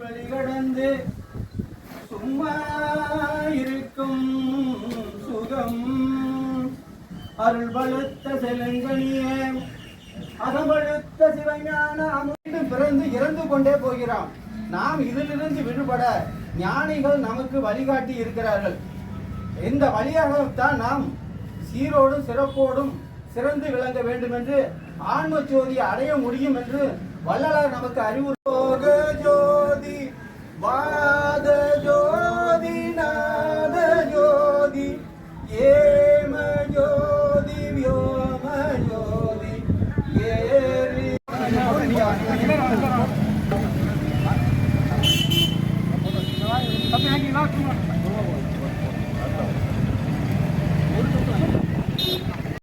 வெளிகடந்து சும்மா சுகம். அருள் பழுத்த செலங்கனியே அதமழுத்த சிவஞான அமிர்ந்து பிறந்து இறந்து கொண்டே போகிறான். நாம் இதிலிருந்து விடுபட ஞானிகள் நமக்கு வழிகாட்டி இருக்கிறார்கள். இந்த வழியாகத்தான் நாம் சீரோடும் சிறப்போடும் சிறந்து விளங்க வேண்டும் என்று ஆன்ம ஜோதியை அடைய முடியும் என்று வள்ளலார் நமக்கு அறிவுறுத்தோ Gracias.